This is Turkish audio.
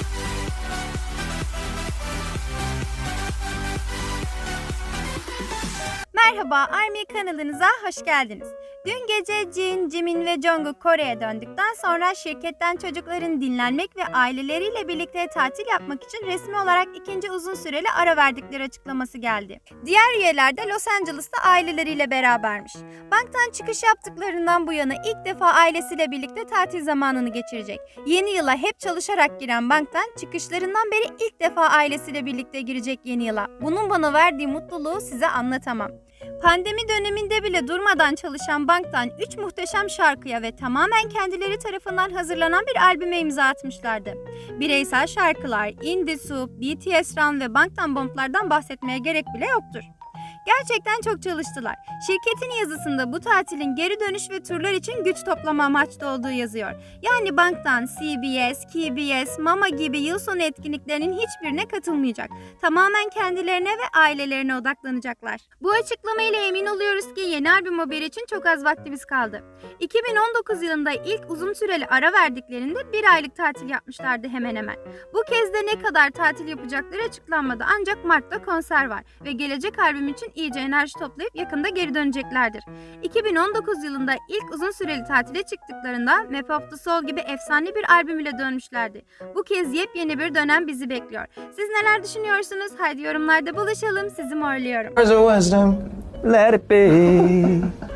Thank you. Merhaba Army kanalınıza hoş geldiniz. Dün gece Jin, Jimin ve Jungkook Kore'ye döndükten sonra şirketten çocukların dinlenmek ve aileleriyle birlikte tatil yapmak için resmi olarak ikinci uzun süreli ara verdikleri açıklaması geldi. Diğer üyeler de Los Angeles'ta aileleriyle berabermiş. Banktan çıkış yaptıklarından bu yana ilk defa ailesiyle birlikte tatil zamanını geçirecek. Yeni yıla hep çalışarak giren banktan çıkışlarından beri ilk defa ailesiyle birlikte girecek yeni yıla. Bunun bana verdiği mutluluğu size anlatamam. Pandemi döneminde bile durmadan çalışan banktan 3 muhteşem şarkıya ve tamamen kendileri tarafından hazırlanan bir albüme imza atmışlardı. Bireysel şarkılar, Indie Soup, BTS Run ve Banktan Bomb'lardan bahsetmeye gerek bile yoktur. Gerçekten çok çalıştılar. Şirketin yazısında bu tatilin geri dönüş ve turlar için güç toplama amaçlı olduğu yazıyor. Yani banktan CBS, KBS, Mama gibi yıl sonu etkinliklerinin hiçbirine katılmayacak. Tamamen kendilerine ve ailelerine odaklanacaklar. Bu açıklamayla emin oluyoruz ki yeni albüm haberi için çok az vaktimiz kaldı. 2019 yılında ilk uzun süreli ara verdiklerinde bir aylık tatil yapmışlardı hemen hemen. Bu kez de ne kadar tatil yapacakları açıklanmadı ancak Mart'ta konser var ve gelecek albüm için iyice enerji toplayıp yakında geri döneceklerdir. 2019 yılında ilk uzun süreli tatile çıktıklarında Map of the Soul gibi efsane bir albüm ile dönmüşlerdi. Bu kez yepyeni bir dönem bizi bekliyor. Siz neler düşünüyorsunuz? Haydi yorumlarda buluşalım. Sizi morluyorum. Let it be.